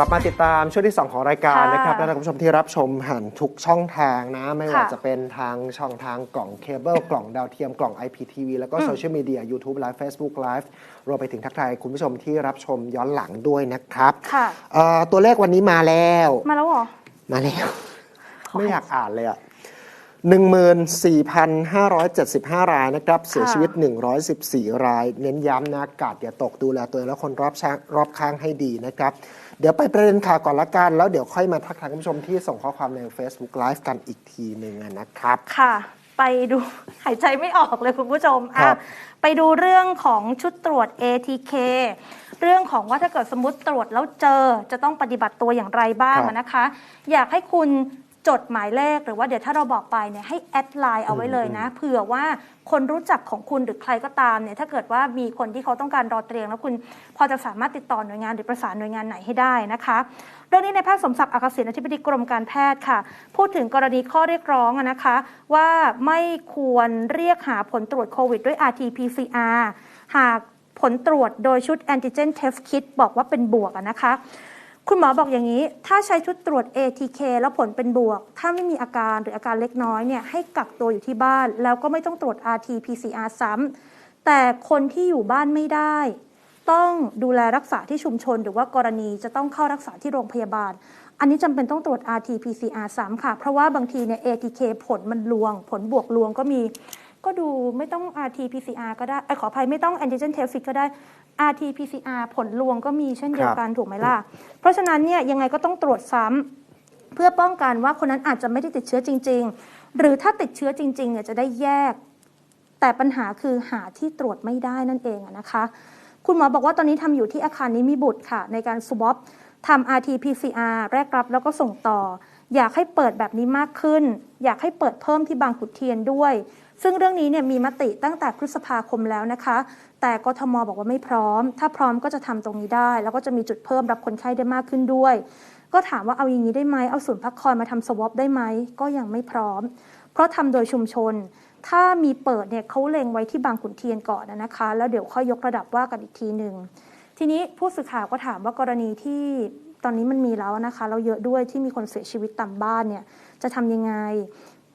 กลับมาติดตามช่วงที่ 2 ของรายการค่ะนะครับและท่านผู้ชมที่รับชมผ่านทุกช่องทางนะ ไม่ว่าค่ะจะเป็นทางช่องทางกล่องเคเบิลกล่องดาวเทียมกล่อง IPTV แล้วก็โซเชียลมีเดีย YouTube Live Facebook Live รวมไปถึงทักทายคุณผู้ชมที่รับชมย้อนหลังด้วยนะครับค่ะเอ่อตัวเลขวันนี้มาแล้ว มาแล้วเหรอ มาแล้วขอไม่อยากอ่านเลยอะ14,575 รายนะครับ เสียชีวิต 114 ราย เน้นย้ำนะอากาศอย่าตกดูแลตัวเองและคนรอบช้างรอบข้างให้ดีนะครับ เดี๋ยวไปประเด็นข่าวก่อนละกัน แล้วเดี๋ยวค่อยมาทักทายคุณผู้ชมที่ส่งข้อความใน Facebook Live กันอีกทีหนึ่งอะนะครับ ค่ะ ไปดูหายใจไม่ออกเลยคุณผู้ชมครัอะบไปดูเรื่องของชุดตรวจ ATK เรื่องของว่าถ้าเกิดสมมติตรวจแล้วเจอจะต้องปฏิบัติตัวอย่างไรบ้างอะนะคะ อยากให้คุณ จดหมายเลขหรือว่าเดี๋ยวถ้าเราบอกไปเนี่ยให้แอดไลน์เอาไว้เลยนะเผื่อว่าคนรู้จักของคุณหรือใครก็ตามเนี่ยถ้าเกิดว่ามีคนที่เขาต้องการรอเตียง แล้วคุณพอจะสามารถติดต่อหน่วยงานหรือประสานหน่วยงานไหนให้ได้นะคะเรื่องนี้ในายแพทย์สมศักดิ์อักษิณอธิบดีกรมการแพทย์ค่ะ พูดถึงกรณีข้อเรียกร้องอะนะคะ ว่าไม่ควรเรียกหาผลตรวจโควิดด้วย RT-PCR หากผลตรวจโดยชุด antigen test kit บอกว่าเป็นบวกอะนะคะ คุณหมอบอกอย่างนี้ ถ้าใช้ชุดตรวจ ATK แล้วผลเป็นบวก ถ้าไม่มีอาการหรืออาการเล็กน้อยเนี่ยให้กักตัวอยู่ที่บ้าน แล้วก็ไม่ต้องตรวจ RT-PCR ซ้ำแต่คนที่อยู่บ้านไม่ได้ ต้องดูแลรักษาที่ชุมชน หรือว่ากรณีจะต้องเข้ารักษาที่โรงพยาบาล อันนี้จำเป็นต้องตรวจ RT-PCR ซ้ำค่ะ เพราะว่าบางทีเนี่ย ATK ผลมันลวง ผลบวกลวงก็มี ก็ดูไม่ต้อง RT-PCR ก็ได้อขออภัยไม่ต้อง antigen test ก็ได้ RT-PCR ผลลวงก็มีเช่นเดียวกันถูกไหมล่ะ เพราะฉะนั้นเนี่ยยังไงก็ต้องตรวจซ้ำเพื่อป้องกันว่าคนนั้นอาจจะไม่ได้ติดเชื้อจริง ๆ หรือถ้าติดเชื้อจริงๆเนี่ยจะได้แยก แต่ปัญหาคือหาที่ตรวจไม่ได้นั่นเองอะนะคะ คุณหมอบอกว่าตอนนี้ทำอยู่ที่อาคารนิมิบุตรค่ะ ในการสวอปทำ RT-PCR แรกรับแล้วก็ส่งต่อ อยากให้เปิดแบบนี้มากขึ้น อยากให้เปิดเพิ่มที่บางขุนเทียนด้วย ซึ่งเรื่องนี้เนี่ยมีมติตั้งแต่พฤษภาคมแล้วนะคะ แต่กทมบอกว่าไม่พร้อม ถ้าพร้อมก็จะทำตรงนี้ได้ แล้วก็จะมีจุดเพิ่มรับคนไข้ได้มากขึ้นด้วย ก็ถามว่าเอาอย่างนี้ได้ไหมเอาศูนย์พักคอยมาทำสวอปได้ไหมก็ยังไม่พร้อม เพราะทำโดยชุมชน ถ้ามีเปิดเนี่ยเขาเล็งไว้ที่บางขุนเทียนก่อนนะคะ แล้วเดี๋ยวค่อยยกระดับว่ากันอีกทีหนึ่งทีนี้ผู้สื่อข่าวก็ถามว่ากรณีที่ตอนนี้มันมีแล้วนะคะ เราเยอะด้วยที่มีคนเสียชีวิตตามบ้านเนี่ยจะทำยังไง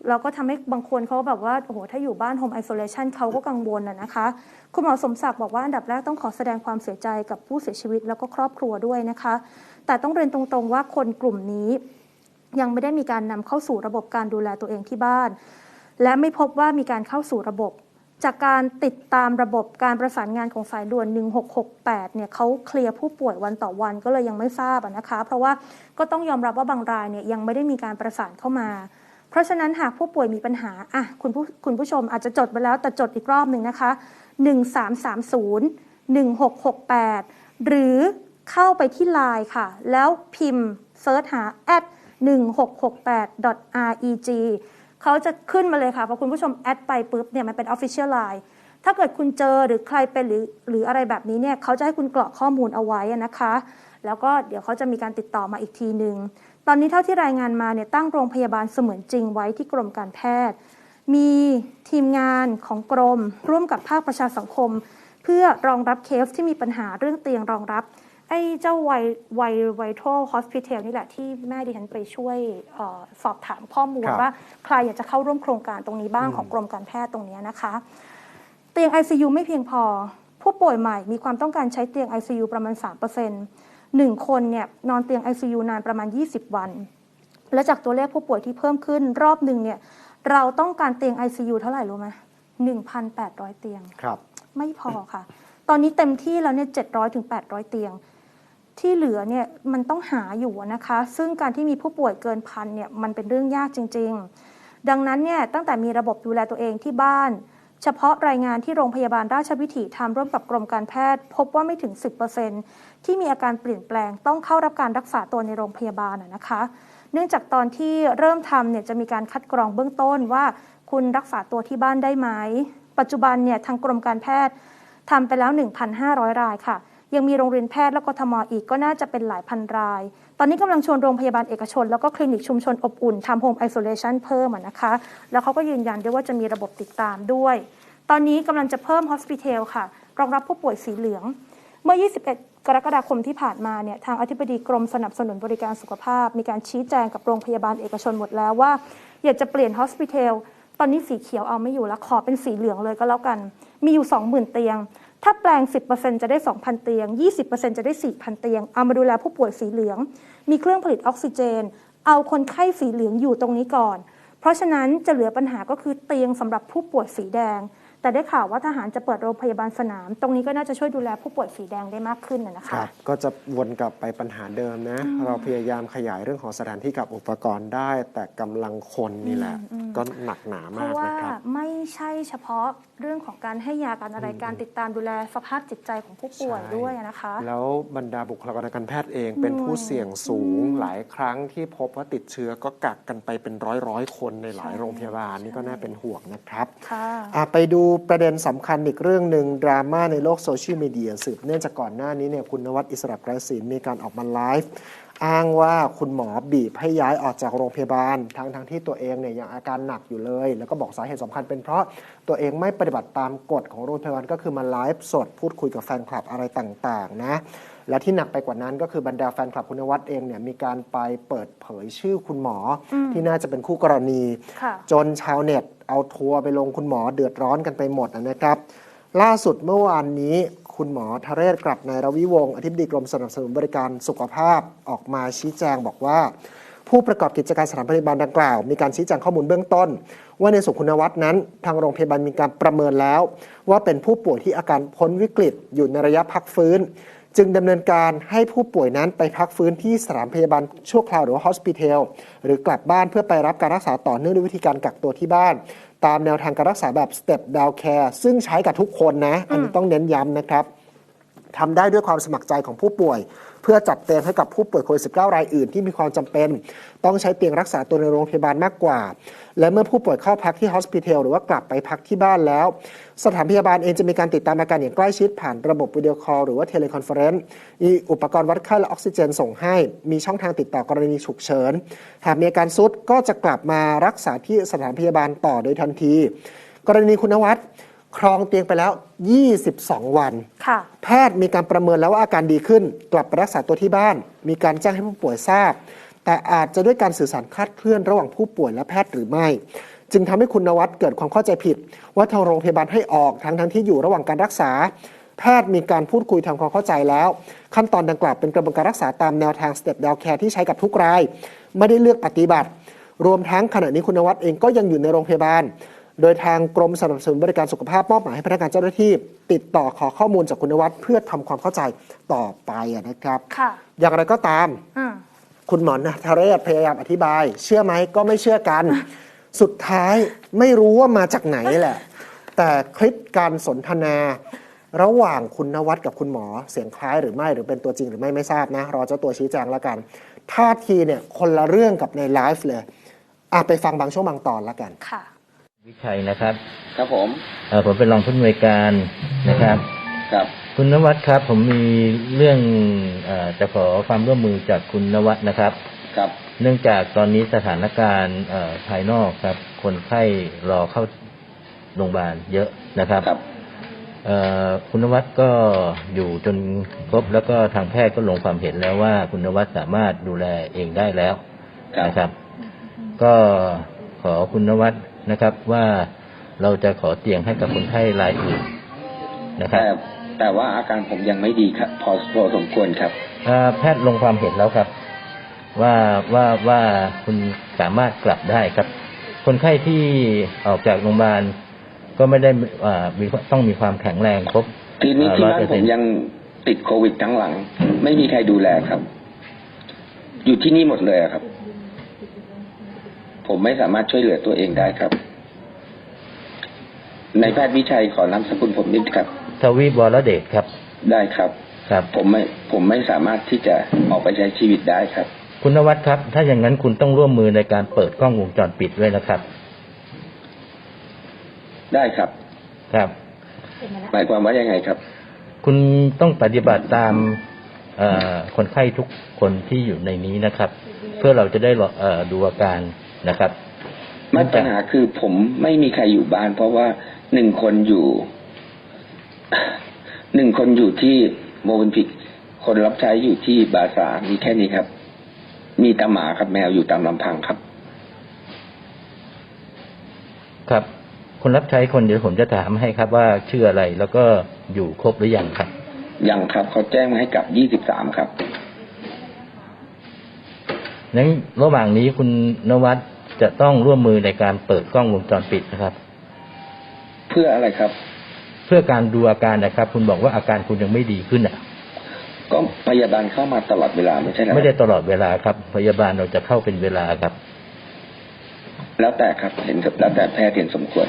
เราก็ทำให้บางคนเขาแบบว่าโอ้โหถ้าอยู่บ้านโฮมไอโซเลชันเขาก็กังวลนะนะคะ คุณหมอสมศักดิ์บอกว่าอันดับแรกต้องขอแสดงความเสียใจกับผู้เสียชีวิตแล้วก็ครอบครัวด้วยนะคะ แต่ต้องเรียนตรงๆว่าคนกลุ่มนี้ ยังไม่ได้มีการนำเข้าสู่ระบบการดูแลตัวเองที่บ้าน และไม่พบว่ามีการเข้าสู่ระบบจากการติดตามระบบการประสานงานของสายด่วน 1668 เนี่ยเขาเคลียร์ผู้ป่วยวันต่อวันก็เลยยังไม่ทราบนะคะ เพราะว่าก็ต้องยอมรับว่าบางรายเนี่ยยังไม่ได้มีการประสานเข้ามา เพราะฉะนั้นหากผู้ป่วยมีปัญหาอะคุณผู้คุณผู้ชมอาจจะจดไปแล้วแต่จดอีกรอบหนึ่งนะคะ 1330 1668 หรือเข้าไปที่ไลน์ค่ะ แล้วพิมพ์เซิร์ชหา at 1668.reg เขาจะขึ้นมาเลยค่ะพอคุณผู้ชมแอดไปปุ๊บเนี่ยมันเป็น Official Line ถ้าเกิดคุณเจอหรือใครเป็นหรือหรืออะไรแบบนี้เนี่ยเขาจะให้คุณกรอกข้อมูลเอาไว้นะคะ แล้วก็เดี๋ยวเขาจะมีการติดต่อมาอีกทีหนึ่ง ตอนนี้เท่าที่รายงานมาเนี่ยตั้งโรงพยาบาลเสมือนจริงไว้ที่กรมการแพทย์ มีทีมงานของกรม ร่วมกับภาคประชาสังคม เพื่อรองรับเคสที่มีปัญหาเรื่องเตียงรองรับไอ้เจ้าไวไวไวทัลฮอสพิทอลนี่แหละที่แม่ดิฉันไปช่วยออสอบถามข้อมูลว่าใครอยากจะเข้าร่วมโครงการตรงนี้บ้างของกรมการแพทย์ตรงนี้นะคะ เตียง ICU ไม่เพียงพอ ผู้ป่วยใหม่มีความต้องการใช้เตียง ICU ประมาณ 3%เ1 คนเนี่ยนอนเตียง ICU นานประมาณ 20 วัน และจากตัวเลขผู้ป่วยที่เพิ่มขึ้นรอบหนึ่งเนี่ยเราต้องการเตียง ICU เท่าไหร่รู้ไหม1,800 เตียง ครับ ไม่พอค่ะ ตอนนี้เต็มที่แล้วเนี่ย700ถึง800 เตียง ที่เหลือเนี่ยมันต้องหาอยู่นะคะ ซึ่งการที่มีผู้ป่วยเกินพันเนี่ยมันเป็นเรื่องยากจริง ๆ ดังนั้นเนี่ยตั้งแต่มีระบบดูแลตัวเองที่บ้าน เฉพาะรายงานที่โรงพยาบาลราชวิถีทำร่วมกับกรมการแพทย์ พบว่าไม่ถึง 10%ที่มีอาการเปลี่ยนแปลงต้องเข้ารับการรักษาตัวในโรงพยาบาลนะนะคะ เนื่องจากตอนที่เริ่มทำเนี่ยจะมีการคัดกรองเบื้องต้นว่าคุณรักษาตัวที่บ้านได้ไหม ปัจจุบันเนี่ยทางกรมการแพทย์ทำไปแล้ว 1,500 รายค่ะ ยังมีโรงเรียนแพทย์และกทมอีกก็น่าจะเป็นหลายพันราย ตอนนี้กำลังชวนโรงพยาบาลเอกชน แล้วก็คลินิกชุมชนอบอุ่นทำโฮมไอโซเลชันเพิ่มนะคะ แล้วเขาก็ยืนยันด้วยว่าจะมีระบบติดตามด้วย ตอนนี้กำลังจะเพิ่มฮอสพิทอลค่ะ รองรับผู้ป่วยสีเหลือง เมื่อ 21กรกฎาคมที่ผ่านมาเนี่ยทางอธิบดีกรมสนับสนุนบริการสุขภาพ มีการชี้แจงกับโรงพยาบาลเอกชนหมดแล้วว่า อยากจะเปลี่ยนฮอสพิทอลตอนนี้สีเขียวเอาไม่อยู่แล้วขอเป็นสีเหลืองเลยก็แล้วกัน มีอยู่ 20,000 เตียง ถ้าแปลง 10%จะได้ 2,000 เตียง 20%จะได้ 4,000 เตียง เอามาดูแลผู้ป่วยสีเหลือง มีเครื่องผลิตออกซิเจน เอาคนไข้สีเหลืองอยู่ตรงนี้ก่อน เพราะฉะนั้นจะเหลือปัญหาก็คือเตียงสำหรับผู้ป่วยสีแดง แต่ได้ข่าวว่าทหารจะเปิดโรงพยาบาลสนาม ตรงนี้ก็น่าจะช่วยดูแลผู้ป่วยสีแดงได้มากขึ้นนะนะคคะ รับก็จะวนกลับไปปัญหาเดิมนะ เราพยายามขยายเรื่องของสถานที่กับอุปกรณ์ได้ แต่กำลังคนนี่แหละก็หนักหนาเพมากราะว่านะครับ ไม่ใช่เฉพาะเรื่องของการให้ยาการอะไรการติดตามดูแลสภาพจิตใจของผู้ป่วยใช่ ด้วยนะคะ แล้วบรรดาบุคลากรทางการแพทย์เองเป็นผู้เสี่ยงสูงหลายครั้งที่พบว่าติดเชื้อก็กักกันไปเป็นร้อยร้อยๆคนในหลายใช่โรงพยาบาลนี่ก็น่าเป็นห่วงนะครับ ค่ะ อะไปดูประเด็นสำคัญอีกเรื่องหนึ่งดราม่าในโลกโซเชียลมีเดียสืบเนื่องจากก่อนหน้านี้เนี่ยคุณนวัดอิสระไกรศิลป์มีการออกมาไลฟ์อ้างว่าคุณหมอบีบให้ย้ายออกจากโรงพยาบาล ทั้งทั้งที่ตัวเองเนี่ยยังอาการหนักอยู่เลย แล้วก็บอกสาเหตุสำคัญเป็นเพราะตัวเองไม่ปฏิบัติตามกฎของโรงพยาบาลก็คือมาไลฟ์สดพูดคุยกับแฟนคลับอะไรต่างๆนะ และที่หนักไปกว่านั้นก็คือบรรดาแฟนคลับคุณนวัดเองเนี่ยมีการไปเปิดเผยชื่อคุณหมออที่น่าจะเป็นคู่กรณีค่ะจนชาวเน็ตเอาทัวร์ไปลงคุณหมอเดือดร้อนกันไปหมดนะครับ ล่าสุดเมื่อวานนี้คุณหมอทะเรศกลับในายรวิวงศ์อธิบดีกรมสนับสนุนบริการสุขภาพออกมาชี้แจงบอกว่า ผู้ประกอบกิจการสถานพยาบาลดังกล่าว มีการชี้แจงข้อมูลเบื้องต้น ว่าในส่วนคุณนวัดนั้น ทางโรงพยาบาลมีการประเมินแล้ว ว่าเป็นผู้ป่วยที่อาการพ้นวิกฤตอยู่ในระยะพักฟื้น จึงดำเนินการให้ผู้ป่วยนั้นไปพักฟื้นที่สถานพยาบาลชั่วคราวหรือว่าฮอสพิเทลหรือกลับบ้านเพื่อไปรับการรักษาต่อเนื่องด้วยวิธีการกักตัวที่บ้าน ตามแนวทางการรักษาแบบ step down care ซึ่งใช้กับทุกคนนะ อันนี้ต้องเน้นย้ำนะครับทำได้ด้วยความสมัครใจของผู้ป่วย เพื่อจัดเตียงให้กับผู้ป่วยโควิด -19 รายอื่นที่มีความจำเป็น ต้องใช้เตียงรักษาตัวในโรงพยาบาลมากกว่า และเมื่อผู้ป่วยเข้าพักที่ฮอสพิทอลหรือว่ากลับไปพักที่บ้านแล้ว สถานพยาบาลเองจะมีการติดตามอาการอย่างใกล้ชิดผ่านระบบวิดีโอคอลหรือว่าเทเลคอนเฟอเรนซ์มีอุปกรณ์วัดไข้และออกซิเจนส่งให้ มีช่องทางติดต่อกรณีฉุกเฉิน หากมีอาการซุดก็จะกลับมารักษาที่สถานพยาบาลต่อโดยทันที กรณีคุณวัด ครองเตียงไปแล้ว 22 วัน ค่ะ แพทย์มีการประเมินแล้วว่าอาการดีขึ้น กลับไปรักษาตัวที่บ้าน มีการแจ้งให้ผู้ป่วยทราบ แต่อาจจะด้วยการสื่อสารคลาดเคลื่อนระหว่างผู้ป่วยและแพทย์หรือไม่ จึงทำให้คุณนวัดเกิดความเข้าใจผิด ว่าทางโรงพยาบาลให้ออกทั้งทั้งที่อยู่ระหว่างการรักษา แพทย์มีการพูดคุยทำความเข้าใจแล้ว ขั้นตอนดังกล่าวเป็นกระบวนการรักษาตามแนวทาง step down care ที่ใช้กับทุกราย ไม่ได้เลือกปฏิบัติ รวมทั้งขณะนี้คุณนวัดเองก็ยังอยู่ในโรงพยาบาล โดยทางกรมสนับสนุนบริการสุขภาพมอบหมายให้พนักงานเจ้าหน้าที่ ติดต่อขอข้อมูลจากคุณนวัดเพื่อทำความเข้าใจต่อไปอะนะครับ ค่ะ อย่างไรก็ตามอืมคุณหมอนาทเรศพยายามอธิบาย เชื่อไหมก็ไม่เชื่อกัน สุดท้ายไม่รู้ว่ามาจากไหนแหละ แต่คลิปการสนทนา ระหว่างคุณนวัดกับคุณหมอเสียงคล้ายหรือไม่หรือเป็นตัวจริงหรือไม่ไม่ทราบนะรอเจ้าตัวชี้แจงแล้วกันท่าทีเนี่ยคนละเรื่องกับในไลฟ์เลยอะไปฟังบางช่วงบางตอนแล้วกันค่ะ วิชัยนะครับ ครับผมเอ่อผมเป็นรองผู้อำนวยการนะครับ ครับ คุณนวัดครับ ผมมีเรื่องเออจะขอความร่วมมือจากคุณนวัดนะครับ ครับ เนื่องจากตอนนี้สถานการณ์เอ่อภายนอกครับ คนไข้รอเข้าโรงพยาบาลเยอะนะครับครับ เอ่อคุณนวัดก็อยู่จนครบแล้วก็ทางแพทย์ก็ลงความเห็นแล้วว่าคุณนวัดสามารถดูแลเองได้แล้วครับ นะครับ ก็ขอคุณนวัด นะครับ ว่าเราจะขอเตียงให้กับคนไข้รายอื่นนะครับแต่แต่ว่าอาการผมยังไม่ดีครับ พอพอสมควรครับอ่าแพทย์ลงความเห็นแล้วครับ ว่าว่าว่าคุณสามารถกลับได้ครับ คนไข้ที่ออกจากโรงพยาบาลก็ไม่ได้อ่ามีต้องมีความแข็งแรงครบทีนี้ที่ร้อยบ้าเปอนร์ผเซ็นมต์ยังติดโควิดทั้งหลัง ไม่มีใครดูแลครับ อยู่ที่นี่หมดเลยอะครับ ผมไม่สามารถช่วยเหลือตัวเองได้ครับ ในแพทย์วิชัยขอนามสกุลผมนิดครับ ทวีปวรเดชครับ ได้ครับ ครับ ผมไม่ ผมไม่สามารถที่จะออกไปใช้ชีวิตได้ครับ คุณนวัดครับ ถ้าอย่างนั้นคุณต้องร่วมมือในการเปิดกล้องวงจรปิดด้วยนะครับ ได้ครับ ครับ หมายความว่ายังไงครับ คุณต้องปฏิบัติตามเอ่อคนไข้ทุกคนที่อยู่ในนี้นะครับ เพื่อเราจะได้รอเอ่อดูอาการ นะครับไม่ปัญหาคือผมไม่มีใครอยู่บ้าน เพราะว่าหนึ่งคนอยู่หนึ่งคนอยู่ที่โมเวนพิกคนรับใช้อยู่ที่บาซาร์มีแค่นี้ครับ มีแตาหมาครับแมวอยู่ตามลำพังครับ ครับ คนรับใช้คนเดี๋ยวผมจะถามให้ครับว่าชื่ออะไร แล้วก็อยู่ครบหรือยังครับ ยังครับเขาแจ้งมาให้กลับยี่สิบสามครับนั้นระหว่างนี้คุณนวัด จะต้องร่วมมือในการเปิดกล้องวงจรปิดนะครับ เพื่ออะไรครับ เพื่อการดูอาการนะครับ คุณบอกว่าอาการคุณยังไม่ดีขึ้นอะ ก็พยาบาลเข้ามาตลอดเวลาไม่ใช่เหรอไม่ได้ตลอดเวลาครับ พยาบาลเราจะเข้าเป็นเวลาครับ แล้วแต่ครับเห็นกับแล้วแต่แพทย์เห็นสมควร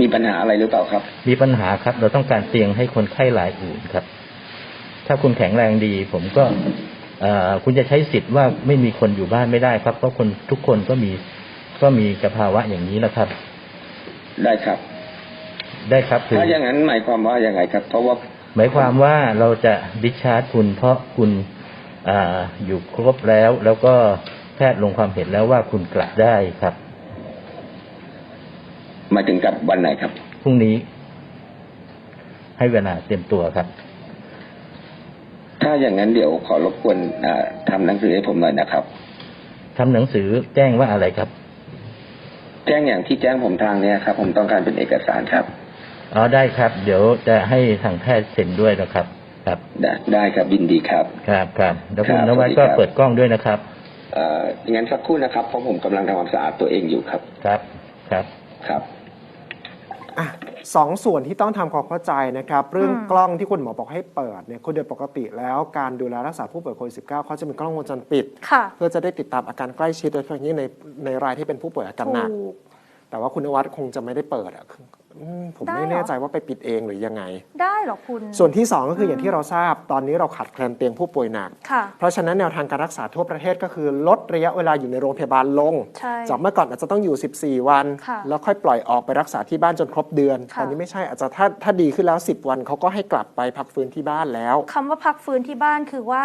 มีปัญหาอะไรหรือเปล่าครับ มีปัญหาครับ เราต้องการเตียงให้คนไข้รายอื่นครับ ถ้าคุณแข็งแรงดี ผมก็เอ่อ คุณจะใช้สิทธิ์ว่าไม่มีคนอยู่บ้านไม่ได้ครับ เพราะคนทุกคนก็มีก็มีสภาวะอย่างนี้นะครับ ได้ครับ ได้ครับคือถ้าอย่างนั้นหมายความว่ายังไงครับ เพราะว่า หมายความว่าเราจะดิชาร์จคุณเพราะคุณอ่าอยู่ครบแล้ว แล้วก็แพทย์ลงความเห็นแล้วว่าคุณกลับได้ครับหมายถึงกับวันไหนครับพรุ่งนี้ ให้เวลาเตรียมตัวครับ ถ้าอย่างนั้นเดี๋ยวขอรบกวนอ่าทำหนังสือให้ผมหน่อยนะครับทำหนังสือแจ้งว่าอะไรครับ แจ้งอย่างที่แจ้งผมทางเนี้ยครับ ผมต้องการเป็นเอกสารครับอ๋อได้ครับ เดี๋ยวจะให้ทางแพทย์เซ็นด้วยนะครับ ครับได้ได้ครับยินดีครับ ครับครับแล้วคุณครับนวัดสวัสดีก็ครับเปิดกล้องด้วยนะครับเอ่องั้นสักครู่นะครับเพราะผมกำลังทำความสะอาดตัวเองอยู่ครับ ครับครับครับอะ สองส่วนที่ต้องทำความเข้าใจนะครับ เรื่องอืมกล้องที่คุณหมอบอกให้เปิดเนี่ยคุณโดยปกติแล้วการดูแลรักษาผู้ป่วยโควิด -19 เขาจะมีกล้องวงจรปิดค่ะเพื่อจะได้ติดตามอาการใกล้ชิดโดยเฉพาะอย่างยิ่งในในรายที่เป็นผู้ป่วยอาการหนักถูกแต่ว่าคุณนวัดคงจะไม่ได้เปิดอะคื ออืมผมได้ไม่เหรอ แน่ใจว่าไปปิดเองหรือยังไง ได้เหรอคุณส่วนที่ 2 ก็คืออย่างที่เราทราบ ตอนนี้เราขาดแคลนเตียงผู้ป่วยหนัก ค่ะ เพราะฉะนั้นแนวทางการรักษาทั่วประเทศก็คือลดระยะเวลาอยู่ในโรงพยาบาลลง ใช่จากเมื่อก่อนอาจจะต้องอยู่ 14 วัน ค่ะแล้วค่อยปล่อยออกไปรักษาที่บ้านจนครบเดือน ค่ะ ตอนนี้ไม่ใช่อาจจะถ้าถ้าดีขึ้นแล้ว 10 วันเขาก็ให้กลับไปพักฟื้นที่บ้านแล้ว คำว่าพักฟื้นที่บ้านคือว่า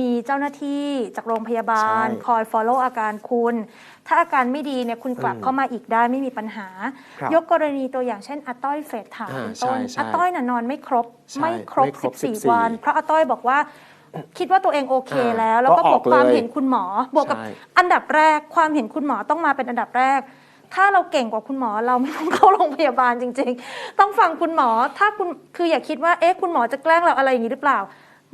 มีเจ้าหน้าที่จากโรงพยาบาล ใช่ คอย follow อาการคุณ ถ้าอาการไม่ดีเนี่ยคุณกลับอืมเข้ามาอีกได้ไม่มีปัญหาครับยกกรณีตัวอย่างเช่นอาต้อยเฟสถามอ่าเป็นต้นใช่ใช่อาต้อยน่ะนอนไม่ครบใช่ไม่ครบไม่ครบ14 14 วัน เพราะอาต้อยบอกว่าคิดว่าตัวเองโอเคอ่าแล้ว แล้วก็ก็บอวอกกความเลยเห็นคุณหมอ บวกกับใช่อันดับแรกความเห็นคุณหมอต้องมาเป็นอันดับแรก ถ้าเราเก่งกว่าคุณหมอเราไม่ต้องเข้าโรงพยาบาลจริง ๆ ต้องฟังคุณหมอถ้าคุณคืออย่าคิดว่าเอ๊ะคุณหมอจะแกล้งเราอะไรอย่างนี้หรือเปล่า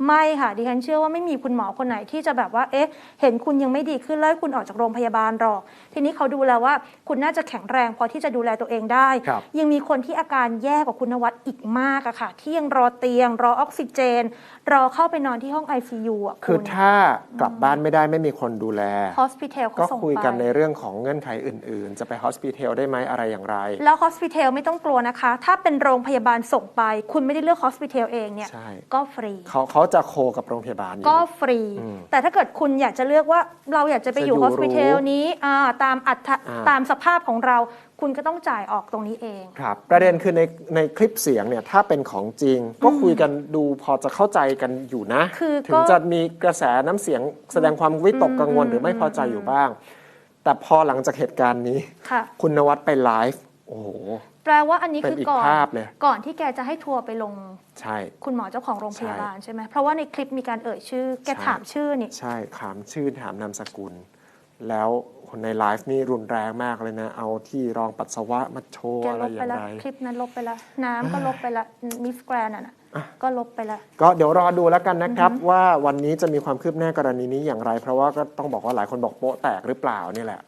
ไม่ค่ะดิฉันเชื่อว่าไม่มีคุณหมอคนไหนที่จะแบบว่า เอ๊ะ เห็นคุณยังไม่ดีขึ้นแล้วให้คุณออกจากโรงพยาบาลหรอก ทีนี้เขาดูแล้วว่า คุณน่าจะแข็งแรงพอที่จะดูแลตัวเองได้ครับยังมีคนที่อาการแย่กว่าคุณนวัดอีกมากอะค่ะ ที่ยังรอเตียง รอออกซิเจน รอเข้าไปนอนที่ห้อง ICU อะคือณถ้ากลับบ้านไม่ได้ไม่มีคนดูแลฮอสพิทอลเขาก็ส่งคุยไปกันในเรื่องของเงื่อนไขอื่น ๆ จะไปฮอสพิทอลได้ไหมอะไรอย่างไร แล้วฮอสพิทอลไม่ต้องกลัวนะคะ ถ้าเป็นโรงพยาบาลส่งไป คุณไม่ได้เลือกฮอสพิทอลเองเนี่ยใช่ก็ฟรีเขาเขาจะโคกับโรงพยาบาลอยู่ก็ฟรีอืมแต่ถ้าเกิดคุณอยากจะเลือกว่าเราอยากจะไปอยู่จะอยู่ฮอสพิทอลหรูนี้อ่าตามอัตอ่าตามสภาพของเรา คุณก็ต้องจ่ายออกตรงนี้เอง ครับประเด็นคือในในคลิปเสียงเนี่ยถ้าเป็นของจริง ก็คุยกันดูพอจะเข้าใจกันอยู่นะ คือถึก็งจะมีกระแสน้ำเสียงแสดงความวิตกกังวลหรือไม่พอใจอยู่บ้าง แต่พอหลังจากเหตุการณ์นี้ ค่ะ คุณนวัดไปไลฟ์โอ้โห แปลว่าอันนี้เป็นคืออีกก่อนภาพเลย ก่อนที่แกจะให้ทัวร์ไปลงใช่ คุณหมอเจ้าของโรงพยาบาลใช่ไหมเพราะว่าในคลิปมีการเอ่ยชื่อ แกใช่ ถามชื่อนี่ ใช่ถามชื่อถามนามสกุล แล้วคนในไลฟ์นี่รุนแรงมากเลยนะ เอาที่รองปัสสาวะมาโชว์แกอะไรลบอไปย่างแล้วไรคลิปนั้นลบไปแล้วน้ำก็ลบไปแล้วมิสแกรนอะนะก็ลบไปแล้วก็เดี๋ยวรอดูแล้วกันนะครับ ว่าวันนี้จะมีความคืบหน้ากรณีนี้อย่างไร เพราะว่าก็ต้องบอกว่าหลายคนบอกโป๊ะแตกหรือเปล่านี่แหละ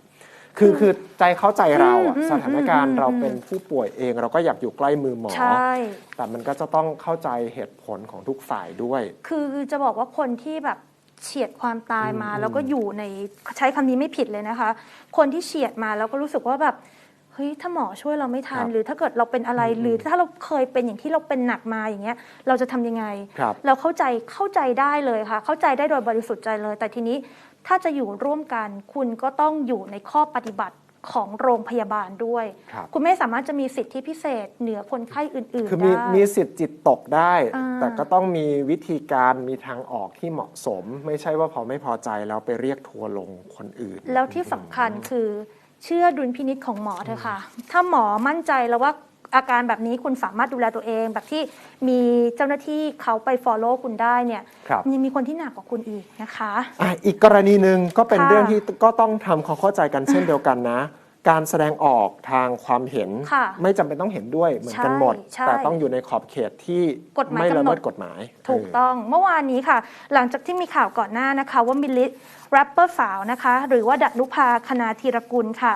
คือคือใจเข้าใจเราอะอืมสถานการอืณ์มเราเป็นผู้ป่วยเอง เราก็อยากอยู่ใกล้มือหมอใช่แต่มันก็จะต้องเข้าใจเหตุผลของทุกฝ่ายด้วย คือจะบอกว่าคนที่แบบ เฉียดความตายมาอืมแล้วก็อยู่ในใช้คำนี้ไม่ผิดเลยนะคะ คนที่เฉียดมาแล้วก็รู้สึกว่าแบบเฮ้ยถ้าหมอช่วยเราไม่ทันหรือถ้าเกิดเราเป็นอะไรหรือถ้าเราเคยเป็นอย่างที่เราเป็นหนักมาอย่างเงี้ยเราจะทำยังไงครับเราเข้าใจเข้าใจได้เลยค่ะ เข้าใจได้โดยบริสุทธิ์ใจเลย แต่ทีนี้ถ้าจะอยู่ร่วมกันคุณก็ต้องอยู่ในข้อปฏิบัติ ของโรงพยาบาลด้วยครับคุณไม่สามารถจะมีสิทธิพิเศษเหนือคนไข้อื่นๆ คือมีได้มีสิทธิ์จิตตกได้อ่าแต่ก็ต้องมีวิธีการมีทางออกที่เหมาะสม ไม่ใช่ว่าพอไม่พอใจแล้วไปเรียกทัวร์ลงคนอื่น แล้วที่สำคัญคือเชื่อดุลพินิษของหมอเถอะค่ะ ถ้าหมอมั่นใจแล้วว่า อาการแบบนี้คุณสามารถดูแลตัวเอง แบบที่มีเจ้าหน้าที่เขาไป follow คุณได้เนี่ยครับยังมีคนที่หนักกว่าคุณอีกนะคะ อะอีกกรณีหนึ่งก็เป็นค่ะเรื่องที่ก็ต้องทำความเข้าใจกันเช่นเดียวกันนะ การแสดงออกทางความเห็น ค่ะไม่จำเป็นต้องเห็นด้วยเหมือนกันหมด ใช่แต่ต้องอยู่ในขอบเขตที่กฎหมายไม่ละกำหนดเมิดกฎหมายถูกเออต้องเมื่อวานนี้ค่ะ หลังจากที่มีข่าวก่อนหน้านะคะว่ามิลลิแรปเปอร์สาวนะคะ หรือว่าดันุภาคณาธีรกุลค่ะ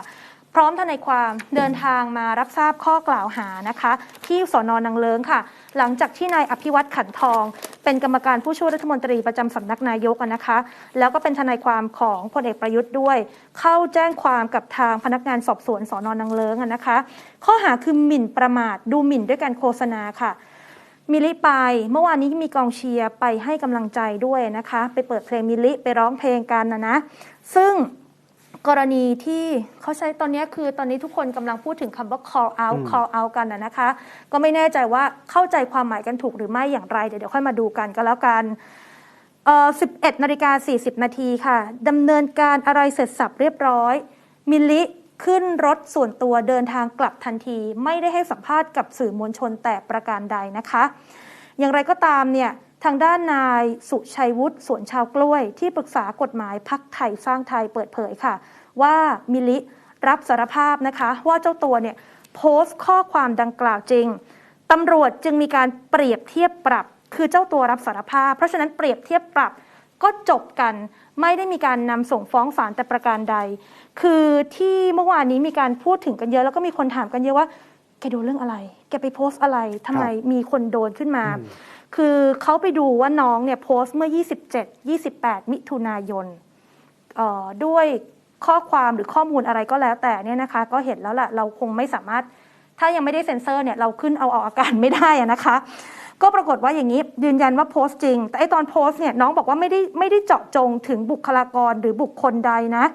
พร้อมทนายความเดินทางมารับทราบข้อกล่าวหานะคะ ที่สอนอนังเลิงค่ะ หลังจากที่นายอภิวัตขันทอง เป็นกรรมการผู้ช่วยรัฐมนตรีประจำสำนักนายกนะคะ แล้วก็เป็นทนายความของพลเอกประยุทธ์ด้วย เข้าแจ้งความกับทางพนักงานสอบสวนสอนอนังเลิงนะคะ ข้อหาคือหมิ่นประมาทดูหมิ่นด้วยการโฆษณาค่ะมิลิไปเมื่อวานนี้มีกองเชียร์ไปให้กำลังใจด้วยนะคะ ไปเปิดเพลงมิลลิไปร้องเพลงกันนะนะ ซึ่ง กรณีที่เขาใช้ตอนนี้คือตอนนี้ทุกคนกำลังพูดถึงคำว่า call out call out กันนะนะคะ ก็ไม่แน่ใจว่าเข้าใจความหมายกันถูกหรือไม่อย่างไร เดี๋ยวเดี๋ยวค่อยมาดูกันก็แล้วกันเอ่อ11นาฬิกา40 นาทีค่ะดำเนินการอะไรเสร็จสับเรียบร้อย มิลลิขึ้นรถส่วนตัวเดินทางกลับทันที ไม่ได้ให้สัมภาษณ์กับสื่อมวลชนแต่ประการใดนะคะ อย่างไรก็ตามเนี่ย ทางด้านนายสุชัยวุฒิสวนชาวกล้วย ที่ปรึกษากฎหมายพักไทยสร้างไทยเปิดเผยค่ะ ว่ามิลิรับสารภาพนะคะ ว่าเจ้าตัวเนี่ยโพสต์ข้อความดังกล่าวจริงตำรวจจึงมีการเปรียบเทียบปรับ คือเจ้าตัวรับสารภาพ เพราะฉะนั้นเปรียบเทียบปรับก็จบกันไม่ได้มีการนำส่งฟ้องศาลแต่ประการใด คือที่เมื่อวานนี้มีการพูดถึงกันเยอะแล้วก็มีคนถามกันเยอะว่าแกโดนเรื่องอะไร แกไปโพสต์อะไรทำไมมีคนโดนขึ้นมา คือเขาไปดูว่าน้องเนี่ยโพสต์เมื่อ 27 28 มิถุนายนเอ่อด้วยข้อความหรือข้อมูลอะไรก็แล้วแต่เนี่ยนะคะ ก็เห็นแล้วแหละเราคงไม่สามารถถ้ายังไม่ได้เซ็นเซอร์เนี่ยเราขึ้นเอาออกอาการไม่ได้นะคะ ก็ปรากฏว่าอย่างนี้ยืนยันว่าโพสต์จริง แต่ไอตอนโพสต์เนี่ยน้องบอกว่าไม่ได้ไม่ได้เจาะจงถึงบุคลากรหรือบุคคลใดนะ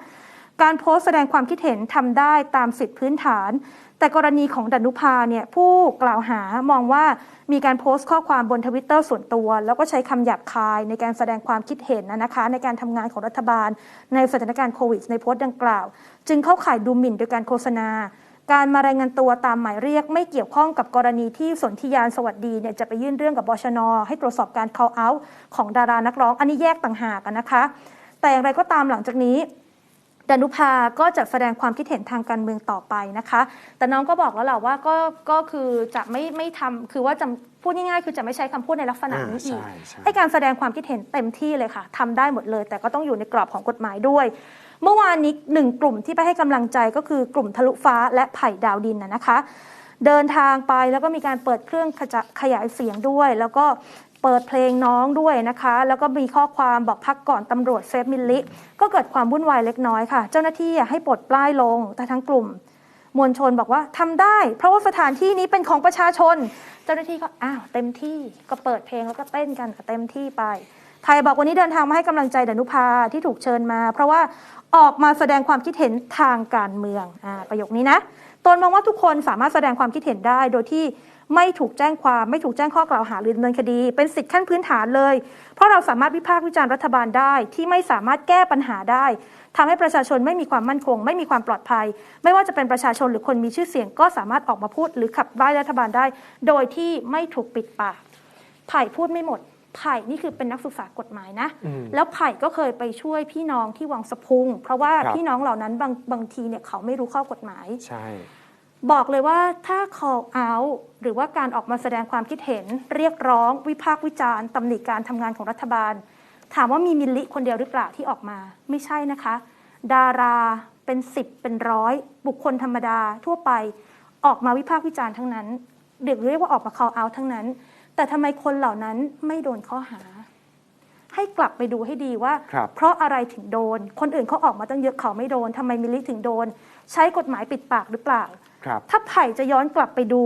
การโพสต์แสดงความคิดเห็นทำได้ตามสิทธิพื้นฐาน แต่กรณีของดนุภาเนี่ยผู้กล่าวหามองว่ามีการโพสต์ข้อความบนทวิตเตอร์ส่วนตัว แล้วก็ใช้คำหยาบคายในการแสดงความคิดเห็นนะคะ ในการทำงานของรัฐบาล ในสถานการณ์โควิด ในโพสต์ดังกล่าว จึงเข้าข่ายดูหมิ่นโดยการโฆษณา การมารายงานตัวตามหมายเรียก ไม่เกี่ยวข้องกับกรณีที่สนธิยานสวัสดีเนี่ยจะไปยื่นเรื่องกับบชน ให้ตรวจสอบการ call out ของดารานักร้อง อันนี้แยกต่างหากนะคะ แต่อย่างไรก็ตามหลังจากนี้ ดนุภาก็จะแสดงความคิดเห็นทางการเมืองต่อไปนะคะ แต่น้องก็บอกแล้วแหละว่าก็ก็คือจะไม่ไม่ทำคือว่าจะพูดง่ายๆคือจะไม่ใช้คำพูดในลักษณะนี้อีกอ่าใช่ใช่ให้การแสดงความคิดเห็นเต็มที่เลยค่ะทำได้หมดเลย แต่ก็ต้องอยู่ในกรอบของกฎหมายด้วย เมื่อวานนี้หนึ่งกลุ่มที่ไปให้กำลังใจก็คือกลุ่มทะลุฟ้าและไผ่ดาวดินนะนะคะเดินทางไปแล้วก็มีการเปิดเครื่องขจะขยายเสียงด้วย แล้วก็เปิดเพลงน้องด้วยนะคะ แล้วก็มีข้อความบอกพักก่อนตำรวจเซฟมิลลิ ก็เกิดความวุ่นวายเล็กน้อยค่ะ เจ้าหน้าที่ให้ปลดปล้ายลงแต่ทั้งกลุ่ม มวลชนบอกว่าทำได้ เพราะว่าสถานที่นี้เป็นของประชาชน เจ้าหน้าที่ก็อ้าวเต็มที่ก็เปิดเพลงแล้วก็เต้นกันเต็มที่ไปไทยบอกวันนี้เดินทางมาให้กำลังใจดนุภาที่ถูกเชิญมา เพราะว่าออกมาแสดงความคิดเห็นทางการเมืองอประโยคนี้นะตนมองว่าทุกคนสามารถแสดงความคิดเห็นได้โดยที่ ไม่ถูกแจ้งความไม่ถูกแจ้งข้อกล่าวหาหรือดำเนินคดี เป็นสิทธิขั้นพื้นฐานเลย เพราะเราสามารถวิพากษ์วิจารณ์รัฐบาลได้ที่ไม่สามารถแก้ปัญหาได้ทำให้ประชาชนไม่มีความมั่นคง ไม่มีความปลอดภัย ไม่ว่าจะเป็นประชาชนหรือคนมีชื่อเสียง ก็สามารถออกมาพูดหรือขับไล่รัฐบาลได้ โดยที่ไม่ถูกปิดปากไผ่พูดไม่หมดไผ่นี่คือเป็นนักศึกษากฎหมายนะอืมแล้วไผ่ก็เคยไปช่วยพี่น้องที่วังสะพุง เพราะว่าครับพี่น้องเหล่านั้นบางบางทีเนี่ยเขาไม่รู้ข้อกฎหมาย ใช่ บอกเลยว่าถ้า call out หรือว่าการออกมาแสดงความคิดเห็น เรียกร้อง วิพากษ์วิจารณ์ตำหนิการทำงานของรัฐบาล ถามว่ามีมิลลิคนเดียวหรือเปล่าที่ออกมา ไม่ใช่นะคะ ดาราเป็นสิบเป็นร้อยบุคคลธรรมดาทั่วไปออกมาวิพากษ์วิจารณ์ทั้งนั้น เด็กเรียกว่าออกมา call out ทั้งนั้น แต่ทำไมคนเหล่านั้นไม่โดนข้อหา ให้กลับไปดูให้ดีว่า ครับเพราะอะไรถึงโดน คนอื่นเขาออกมาตั้งเยอะเขาไม่โดนทำไมมิลลิถึงโดน ใช้กฎหมายปิดปากหรือเปล่า ครับถ้าไผ่จะย้อนกลับไปดู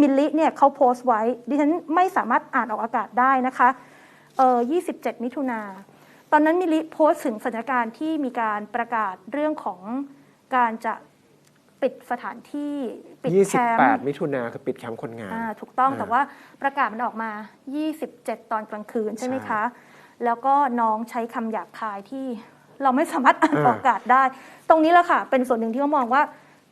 มิลลิเนี่ยเขาโพสต์ไว้ ดิฉันไม่สามารถอ่านออกอากาศได้นะคะเออ27 มิถุนา ตอนนั้นมิลลิโพสต์ถึงสถานการณ์ที่มีการประกาศเรื่องของการจะปิดสถานที่ปิดแคมป์28 มิถุนาคือปิดแคมป์คนงานอ่าถูกต้องอ่าแต่ว่าประกาศมันออกมา 27 ตอนกลางคืนใช่ไหมใช่คะ แล้วก็น้องใช้คำหยาบคายที่เราไม่สามารถอ่านออกอากาศได้ ตรงนี้แหละค่ะ เป็นส่วนหนึ่งที่เขามองว่า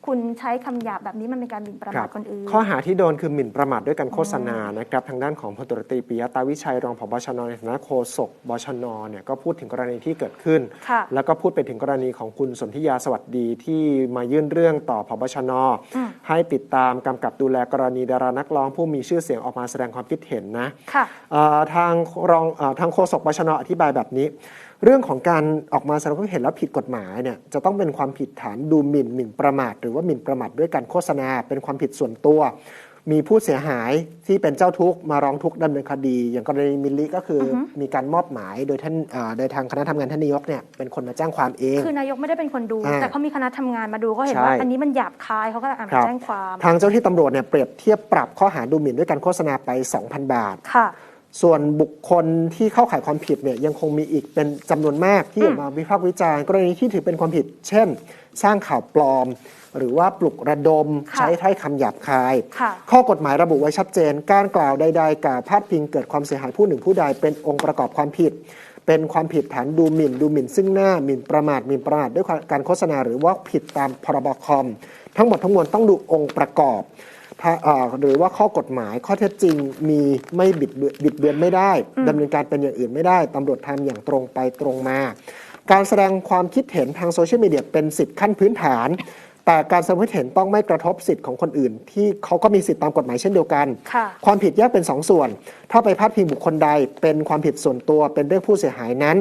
คุณใช้คำหยาบแบบนี้มันเป็นการหมิ่นประคมารัทบคนอื่น ข้อหาที่โดนคือหมิ่นประมาทด้วยการโฆษณานะครับทางด้านของพลตรตรีปิยะตาวิชัยรองผบชนในฐานะโฆษกบชนเนี่ยก็พูดถึงกรณีที่เกิดขึ้นค่ะแล้วก็พูดไปถึงกรณีของคุณสนธิยาสวัสดีที่มายื่นเรื่องต่อพบชนอืมให้ติดตามกำกับดูแลกรณีดารานักร้อง ผู้มีชื่อเสียงออกมาแสดงความคิดเห็นนะค่ะเอ่อทางรองเออทางโฆษกบชนอธิบายแบบนี้ เรื่องของการออกมาแสดงความคิดเห็นแล้วผิดกฎหมายเนี่ยจะต้องเป็นความผิดฐานดูหมิ่นหมิ่นประมาทหรือว่าหมิ่นประมาทด้วยการโฆษณา เป็นความผิดส่วนตัว มีผู้เสียหายที่เป็นเจ้าทุกข์มาร้องทุกข์ดำเนินคดี อย่างกรณีมิลลิก็คืออมีการมอบหมายโดยท่านเอ่อโดยทางคณะทำงานท่านนายกเนี่ยเป็นคนมาแจ้งความเอง คือนายกไม่ได้เป็นคนดูอ่าแต่เขามีคณะทำงานมาดูก็เห็นว่าใช่อันนี้มันหยาบคายเขาก็เลยอ่านครัมาบแจ้งความ ทางเจ้าที่ตำรวจเนี่ยเปรียบเทียบปรับข้อหาดูหมิ่นด้วยการโฆษณาไป 2,000 บาทค่ะ ส่วนบุคคลที่เข้าข่ายความผิดเนี่ยยังคงมีอีกเป็นจำนวนมากที่อือมอกมาวิพากษ์วิจารณ์กรณีที่ถือเป็นความผิด เช่น สร้างข่าวปลอม หรือว่าปลุกระดมค่ะใช้ถ้อยคำหยาบคายค่ะข้อกฎหมายระบุไว้ชัดเจน การกล่าวใดๆกล่าวพาดพิงเกิดความเสียหายผู้หนึ่งผู้ใดเป็นองค์ประกอบความผิด เป็นความผิดฐานดูหมิ่น ดูหมิ่นซึ่งหน้าหมิ่นประมาทหมิ่นประมาทด้วยการโฆษณาหรือว่าผิดตามพรบคอม ทั้งหมดทั้งมวลต้องดูองค์ประกอบถ้าเอ่อ หรือว่าข้อกฎหมายข้อเท็จจริงมีไม่บิดเบือนบิดเบือนไม่ได้ดำเนินการเป็นอย่างอื่นไม่ได้ตำรวจทำอย่างตรงไปตรงมา การแสดงความคิดเห็นทางโซเชียลมีเดียเป็นสิทธิขั้นพื้นฐาน แต่การแสดงความคิดเห็นต้องไม่กระทบสิทธิ์ของคนอื่น ที่เขาก็มีสิทธิตามกฎหมายเช่นเดียวกันค่ะความผิดแยกเป็นสองส่วน ถ้าไปพาดพิงบุคคลใดเป็นความผิดส่วนตัวเป็นเรื่องผู้เสียหายนั้น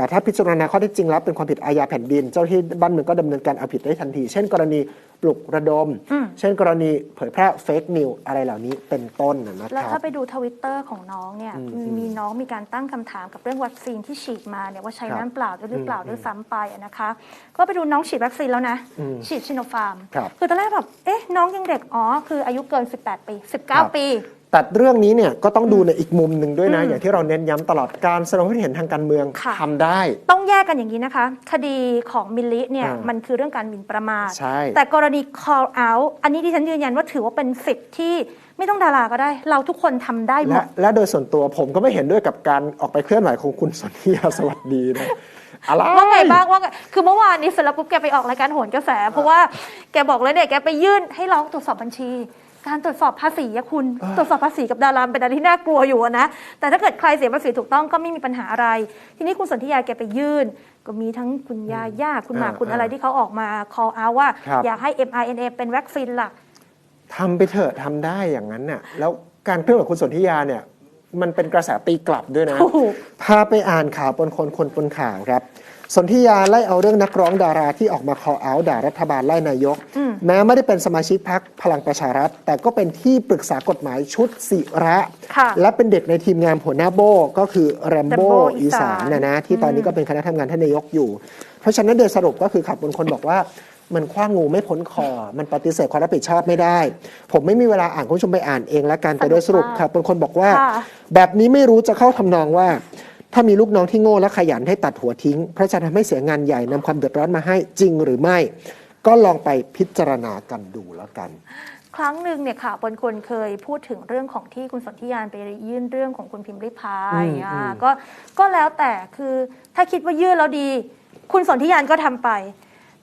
แต่ถ้าพิจารณาข้อเท็จจริงแล้วเป็นความผิดอาญาแผ่นดิน เจ้าหน้าที่บ้านเมืองก็ดำเนินการเอาผิดได้ทันที เช่น กรณีปลุกระดมอืมเช่น กรณีเผยแพร่เฟกนิวอะไรเหล่านี้เป็นต้นนะนะแล้วครัถ้าบไปดูทวิตเตอร์ของน้องเนี่ยอืมมีน้องมีการตั้งคำถามกับเรื่องวัคซีนที่ฉีดมาเนี่ยว่าใช้ครับน้ำเปล่าด้วยหรือเปล่าอืมด้วยซ้ำไปอะนะคะก็ไปดูน้องฉีดวัคซีนแล้วนะอืมฉีดชิโนฟาร์มครับคือตอนแรกแบบเอ๊ะน้องยังเด็กอ๋อคืออายุเกิน 18 ปีครับ19 ปี แต่เรื่องนี้เนี่ยก็ต้องดูในอีกมุมหนึ่งด้วยนะอืมอย่างที่เราเน้นย้ำตลอดการแสดงความคิดเห็นทางการเมืองค่ะทำได้ ต้องแยกกันอย่างนี้นะคะ คดีของมิลลิเนี่ยอ่ามัมันคือเรื่องการหมิ่นประมาทใช่แต่กรณี call out อันนี้ดิฉันยืนยันว่าถือว่าเป็นสิทธิ์ที่ไม่ต้องดาราก็ได้ เราทุกคนทำได้หมและดและโดยส่วนตัวผมก็ไม่เห็นด้วยกับการออกไปเคลื่อนไหวของคุณสนธิยาสวัสดีนะอะไรว่าไงบ้างว่าไงคือเมื่อวานนี้เสร็จแล้วปุ๊บแกไปออกรายการโหนกระแส เพราะว่าแกบอกเลยเนี่ยแกไปยื่นให้ร้องตรวจสอบบัญชี การตรวจสอบภาษีอะคุณตรวจสอบภาษีกับดาราเป็นอะไรที่น่ากลัวอยู่อะนะแต่ถ้าเกิดใครเสียภาษีถูกต้องก็ไม่มีปัญหาอะไร ทีนี้คุณสนธิยาแกไปยื่น ก็มีทั้งคุณยาย่าคุณหมากอ่าคุณอะไรอ่าที่เขาออกมา call out ว่า ครับ อยากให้ mRNA เป็นวัคซีนหลัก ทำไปเถอะทำได้อย่างนั้นน่ะแล้วการเคลื่อนไหวคุณสนธิยาเนี่ยมันเป็นกระแสตีกลับด้วยนะ ถูกพาไปอ่านข่าวปนคนคนปนข่าวครับ สนธิยาไล่เอาเรื่องนักร้องดาราที่ออกมา call out ด่ารัฐบาลไล่นายกอืมแม้ไม่ได้เป็นสมาชิกพรรคพลังประชารัฐ แต่ก็เป็นที่ปรึกษากฎหมายชุดศิระค่ะและเป็นเด็กในทีมงานหัวหน้าโบก็คือแรมโบ Rambo อีสานนะนะที่ตอนนี้ก็เป็นคณะทำงานท่านนายกอยู่ เพราะฉะนั้นโดยสรุปก็คือขับบนคนบอกว่ามันคว้างงูไม่พ้นคอ มันปฏิเสธความรับผิดชอบไม่ได้ ผมไม่มีเวลาอ่านคุณผู้ชมไปอ่านเองแล้วกันแต่โดยสรุปครับบนคนบอกว่าค่ะแบบนี้ไม่รู้จะเข้าทำนองว่า ถ้ามีลูกน้องที่โง่และขยันให้ตัดหัวทิ้ง เพราะจะทำให้เสียงานใหญ่นำความเดือดร้อนมาให้จริงหรือไม่ ก็ลองไปพิจารณากันดูแล้วกัน ครั้งหนึ่งเนี่ยค่ะบนคนเคยพูดถึงเรื่องของที่คุณสนธิยานไปยื่นเรื่องของคุณพิมพ์ริพายอืมอ่าอืม ก็ก็แล้วแต่คือถ้าคิดว่ายื่นแล้วดี คุณสนธิยานก็ทำไป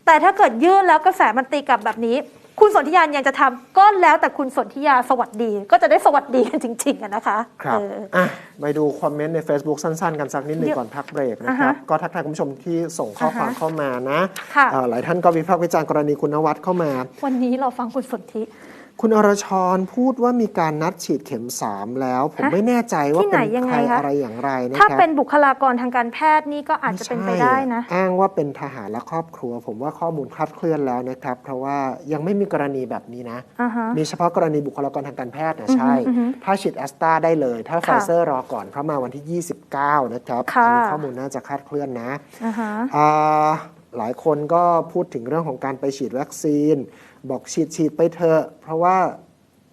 แต่ถ้าเกิดยื่นแล้วกระแสมันตีกลับแบบนี้ คุณสนธิยานยังจะทำก็แล้วแต่คุณสนธิยาสวัสดี ก็จะได้สวัสดีกันจริงๆอะนะคะครับเอออะไปดูคอมเมนต์ใน Facebook สั้นๆ กันสักนิดหนึ่งเดี๋ยวก่อนพักเบรกนะครับอ่าฮะก็ทักทายคุณผู้ชมที่ส่งข้อความอ่าฮะเข้ามานะค่ะเอ่อหลายท่านก็วิพากษ์วิจารณ์กรณีคุณนวัดเข้ามา วันนี้เราฟังคุณสนธิ คุณอรชรพูดว่ามีการนัดฉีดเข็ม3แล้ว ผมฮะไม่แน่ใจว่าที่ไหนเป็นยังใคไงรคะอะไรอย่างไรนะถ้าครับเป็นบุคลากรทางการแพทย์นี่ก็อาจจะเป็นไปได้นะ อ้างว่าเป็นทหารและครอบครัว ผมว่าข้อมูลคลาดเคลื่อนแล้วนะครับ เพราะว่ายังไม่มีกรณีแบบนี้นะอ่าฮะมีเฉพาะกรณีบุคลากรทางการแพทย์นะอือฮึใช่อือฮึถ้าฉีดแอสตราได้เลย ถ้าไฟค่ะเซอร์รอก่อนเพราะมาวันที่ 29 นะครับค่ะอันนี้ข้อมูลน่าจะคลาดเคลื่อนนะอ่าฮะอ่าหลายคนก็พูดถึงเรื่องของการไปฉีดวัคซีน บอกฉีดฉีดไปเถอะเพราะว่า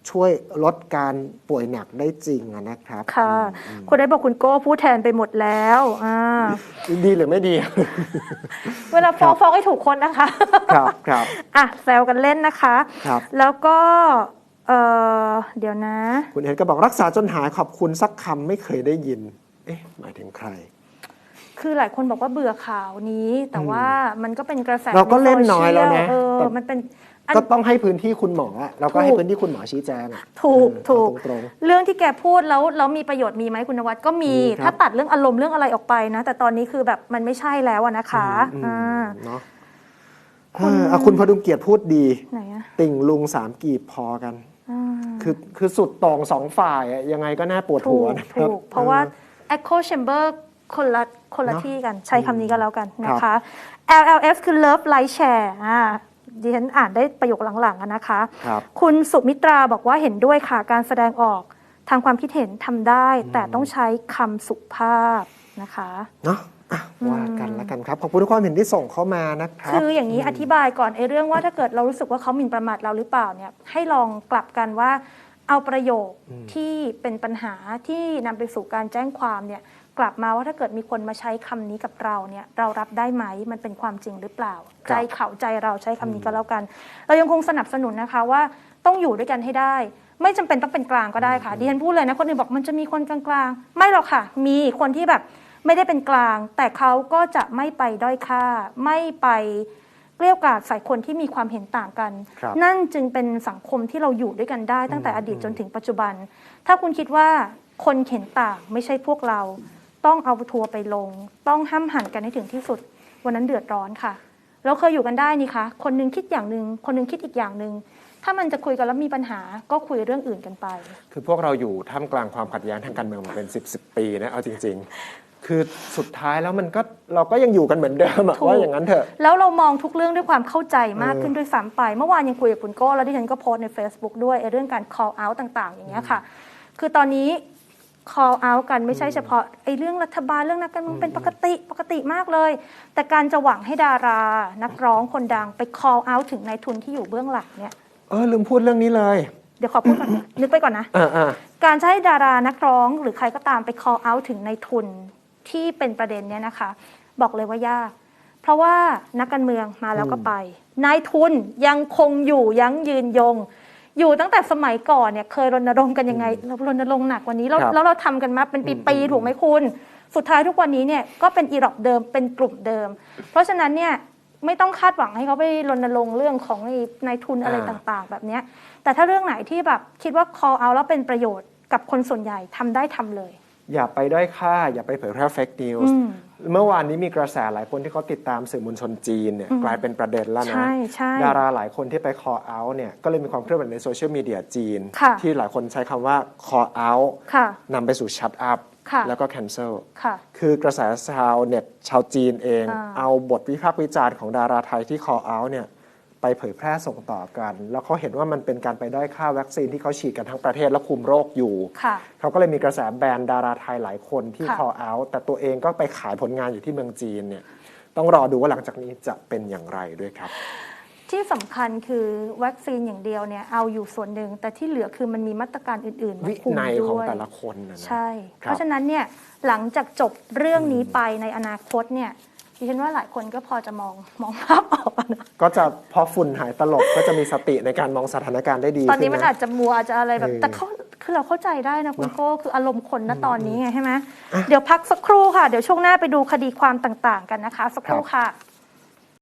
ช่วยลดการป่วยหนักได้จริงอะนะครับ ค่ะคุณได้บอกคุณโก้พูดแทนไปหมดแล้วอ่าอืมดีหรือไม่ดี เวลาฟ้องครับฟ้องให้ถูกคนนะคะ ครับครับอะแซวกันเล่นนะคะ ครับ แล้วก็เออเดี๋ยวนะ คุณเอ็นก็บอกรักษาจนหายขอบคุณสักคำไม่เคยได้ยิน เอ๊ะ หมายถึงใคร คือหลายคนบอกว่าเบื่อข่าวนี้ แต่ว่ามันก็เป็นกระแสเราก็ใเล่นน้อยแล้วนะโซเชียเออแต่มันเป็น อัน ก็ต้องให้พื้นที่คุณหมออะเราก็ให้ถูกพื้นที่คุณหมอชี้แจงอะถูกเออถูก เอาตรง เรื่องที่แกพูดแล้วแล้วมีประโยชน์มีไหมคุณนวัดก็มี มีครับ ถ้าตัดเรื่องอารมณ์เรื่องอะไรออกไปนะ แต่ตอนนี้คือแบบมันไม่ใช่แล้วอะนะคะอืมอ่าเนาะเอออะคุณพดุงเกียรติพูดดี ไหนอะติ่งลุงสามกีบพอกัน อ่า คือคือสุดตรงสองฝ่ายอะยังไงก็น่าปวดถูหัวกนะครับถูกเพราะว่าออ echo chamber คนละคนละเนอะที่กัน ใช้คำนี้ก็แล้วกันนะครัคะบ LLF คือ love like share อ่า ดิฉันอ่านได้ประโยคหลังๆอะนะคะ ครับ คุณสุมิตราบอกว่าเห็นด้วยค่ะการแสดงออกทางความคิดเห็นทำได้ แต่ต้องใช้คำสุภาพนะคะ เนาะอะว่ากันแล้วกันครับขอบคุณทุกความเห็นที่ส่งเข้ามานะครับ คืออย่างนี้อธิบายก่อนไอ้เรื่องว่าถ้าเกิดเรารู้สึกว่าเขาหมิ่นประมาทเราหรือเปล่าเนี่ยให้ลองกลับกันว่าเอาประโยคที่เป็นปัญหาที่นำไปสู่การแจ้งความเนี่ย กลับมาว่าถ้าเกิดมีคนมาใช้คำนี้กับเราเนี่ยเรารับได้ไหมมันเป็นความจริงหรือเปล่าครับใจเขาใจเราใช้คำนี้ก็แล้วกัน เรายังคงสนับสนุนนะคะว่าต้องอยู่ด้วยกันให้ได้ ไม่จำเป็นต้องเป็นกลางก็ได้ค่ะดิฉันพูดเลยนะคนอื่นบอกมันจะมีคนกลางๆ ไม่หรอกค่ะ มีคนที่แบบไม่ได้เป็นกลาง แต่เขาก็จะไม่ไปด้อยค่า ไม่ไปเกลี้ยวกล่อมใส่คนที่มีความเห็นต่างกันครับนั่นจึงเป็นสังคมที่เราอยู่ด้วยกันได้ตั้งแต่อดีตจนถึงปัจจุบัน ถ้าคุณคิดว่าคนเห็นต่างไม่ใช่พวกเรา ต้องเอาทัวร์ไปลง ต้องห้ามหันกันให้ถึงที่สุด วันนั้นเดือดร้อนค่ะ เราเคยอยู่กันได้นี่คะคนหนึงคิดอย่างหนึ่งคนหนึงคิดอีกอย่างหนึ่งถ้ามันจะคุยกันแล้วมีปัญหาก็คุยเรื่องอื่นกันไป คือพวกเราอยู่ท่ามกลางความขัดแย้งทางการเมืองมาเป็นสิบสิบปีนะเอาจริง ๆ คือสุดท้ายแล้วมันก็เราก็ยังอยู่กันเหมือนเดิมอะถูกว่าอย่างนั้นเถอะแล้วเรามองทุกเรื่องด้วยความเข้าใจมากเออขึ้นด้วยซ้ำไป เมื่อวานยังคุยกับคุณโก้แล้วดิฉันก็โพสต์ใน Facebook ด้วยไอ้เรื่องการ call out ต่าง ๆ อย่างเงี้ยค่ะ คือตอนนี้ call out กันไม่ใช่เฉพาะไอ้เรื่องรัฐบาลเรื่องนักการเมืองเป็นปกติปกติมากเลย แต่การจะหวังให้ดารานักร้องคนดังไป call out ถึงนายทุนที่อยู่เบื้องหลังเนี่ยเออลืมพูดเรื่องนี้เลย เดี๋ยวขอพูดก่อนนึกไปก่อนนะอ่าอ่าการจะให้ดารานักร้องหรือใครก็ตามไป call out ถึงในทุนที่เป็นประเด็นเนี่ยนะคะ บอกเลยว่ายาก เพราะว่านักการเมืองมาแล้วก็ไปนายทุนยังคงอยู่ยั้งยืนยง อยู่ตั้งแต่สมัยก่อนเนี่ยเคยรณรงค์กันยังไงเรารณรงค์หนักกว่านี้แล้วครับ แล้วเราทำกันมาเป็นปีๆถูกไหมคุณ สุดท้ายทุกวันนี้เนี่ยก็เป็นอีรอกเดิมเป็นกลุ่มเดิม เพราะฉะนั้นเนี่ยไม่ต้องคาดหวังให้เขาไปรณรงค์เรื่องของไอ้นายทุนอะไรอ่า ต่างๆ แบบเนี้ยแต่ถ้าเรื่องไหนที่แบบคิดว่า call out แล้วเป็นประโยชน์กับคนส่วนใหญ่ทำได้ทำเลย อย่าไปด้อยค่า อย่าไปเผยแพร่เฟกนิวอืส์มเมื่อวานนี้มีกระแสหลายคนที่เขาติดตามสื่อมวลชนจีนเนี่ยอืมกลายเป็นประเด็นแล้วนะใช่ใช่ดาราหลายคนที่ไป call out เนี่ยก็เลยมีความเคลื่อนไหวในโซเชียลมีเดียจีนค่ะที่หลายคนใช้คำว่า call out ค่ะนำไปสู่ shut up ค่ะแล้วก็ cancel ค่ะคือกระแสชาวเน็ตชาวจีนเองอ่าเอาบทวิพากษ์วิจารณ์ของดาราไทยที่ call out เนี่ย ไปเผยแพร่ส่งต่อกัน แล้วเขาเห็นว่ามันเป็นการไปด้อยค่าวัคซีนที่เขาฉีดกันทั้งประเทศและคุมโรคอยู่ค่ะเขาก็เลยมีกระแสแบนดาราไทยหลายคนที่ค่ะ call out แต่ตัวเองก็ไปขายผลงานอยู่ที่เมืองจีนเนี่ยต้องรอดูว่าหลังจากนี้จะเป็นอย่างไรด้วยครับ ที่สำคัญคือวัคซีนอย่างเดียวเนี่ยเอาอยู่ส่วนหนึ่ง แต่ที่เหลือคือมันมีมาตรการอื่นๆมาวิคุมนัยด้วยของแต่ละคนนะนะใช่ครับเพราะฉะนั้นเนี่ยหลังจากจบเรื่องนี้ไปในอนาคตเนี่ย ดิฉันว่าหลายคนก็พอจะมองมองภาพออกนะก็จะพอฝุ่นหายตลบก็จะมีสติในการมองสถานการณ์ได้ดีตอนนี้มันขึ้ะอาจจะมัวอาจจะอะไรแบบเออแต่เขาคือเราเข้าใจได้นะคุณโก้คืออารมณ์คนณตอนนี้ไงใช่ไหมเดี๋ยวพักสักครู่ค่ะ เดี๋ยวช่วงหน้าไปดูคดีความต่างๆ กันนะคะ สักครู่ครับค่ะ